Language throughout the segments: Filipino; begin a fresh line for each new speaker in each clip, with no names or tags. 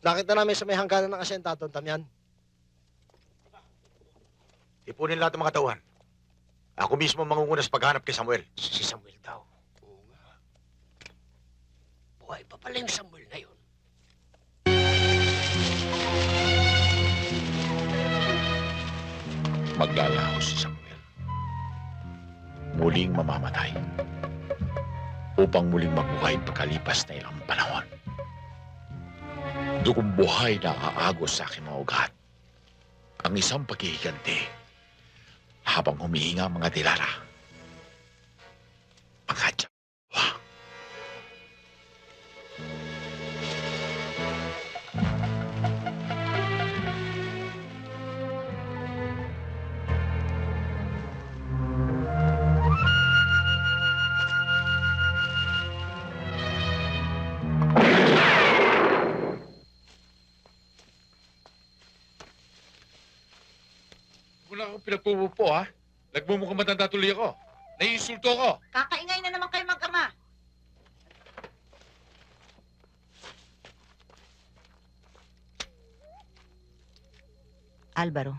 Nakita namin sa may hangganan ng asyenda, Don Damian.
Ipunin lahat ng mga tauhan. Ako mismo ang mangunguna sa paghanap kay Samuel.
Si Samuel daw. Oo nga. Buhay pa pala yung Samuel na yun.
Maglalaho si Samuel. Muling mamamatay. Upang muling mabuhay pagkalipas na ilang panahon. Dugong buhay na aagos sa aking mga ugat. Ang isang paghihiganti habang humihinga mga dilara.
Akong pinagpupupo, ha? Nagmumukhang matanda tuloy ako. Naiinsulto ko.
Kakaingay na naman kayo mag-ama.
Alvaro,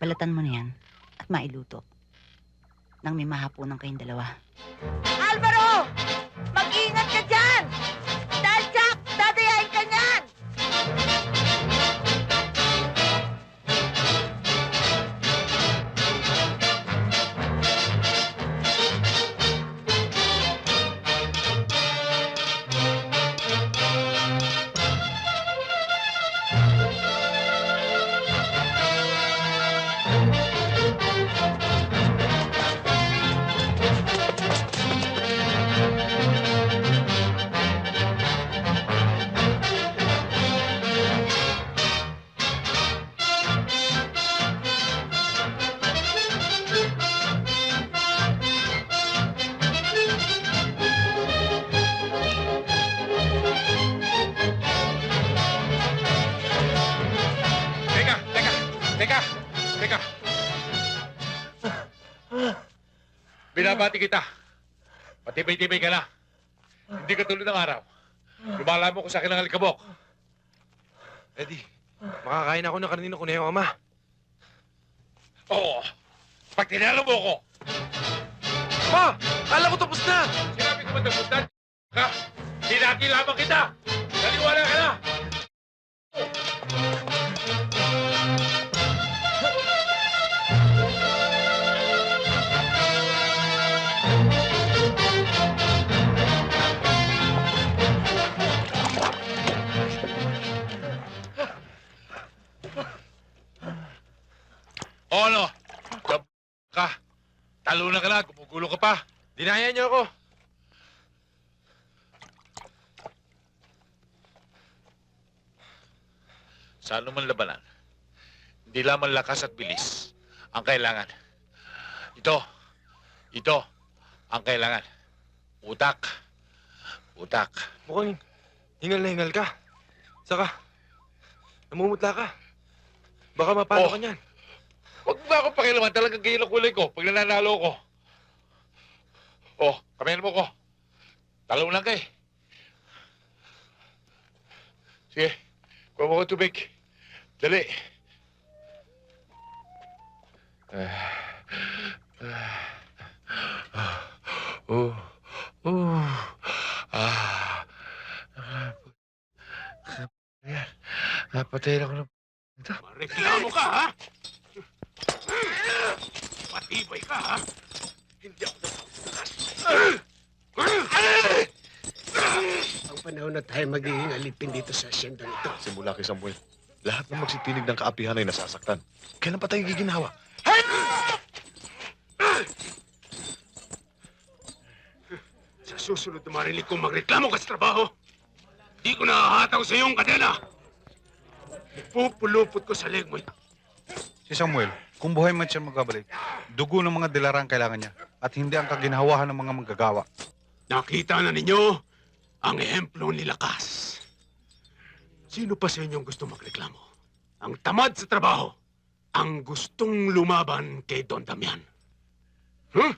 balatan mo na yan at mailuto. Nang may mahapunan kayong dalawa.
Alvaro! Mag-ingat ka dyan!
Thank you. Binabati kita. Patibay-tibay ka na. Hindi ka tulad ng araw. Lumalamo ko sa akin ng alikabok.
Eddie, makakain ako ng kanino ko na yung ama.
Oo. Pag tinalo mo ko,
Ma! Kala ko tapos na!
sinabi ko ba tapos na? Ka? Hinakilaman kita! Naniwala ka na! O ano? Gab ka. Talo na ka na, gumugulo ka pa.
Dinaya niyo ako.
Sa anumang labanan, hindi lamang lakas at bilis ang kailangan. Ito, ito ang kailangan. Utak. Utak.
Mukhang hingal na hingal ka. Saka, namumutla ka. Baka mapalo
Oh.
ka niyan.
Huwag mo akong pakilaman. Talagang ganyan ang kulay ko pag nananalo ko. Oh, kamayan mo ko. Talo lang kay. Sige, kuha mo ko tubig. Dali. Oh, oh, ah, ah, Ayan, napatay ako ng.
Reklamo ka, ha? Ha? Hindi ako napakas. Ang panahon na tayo magiging alipin dito sa asyenda nito.
Simula kay Samuel, lahat ng magsitinig ng kaapihan ay nasasaktan. Kailan pa tayo giginawa?
Sa susunod na marinig kong magreklamo ka sa trabaho, di ko nakahataw sa iyong kadena. Pupulupot ko sa leg mo.
Si Samuel, kung buhay man siya magkabalik, dugo ng mga dilara ang kailangan niya at hindi ang kaginawahan ng mga manggagawa.
Nakita na ninyo ang ehemplo ni Lakas. Sino pa sa inyong gusto magreklamo? Ang tamad sa trabaho. Ang gustong lumaban kay Don Damian. Huh?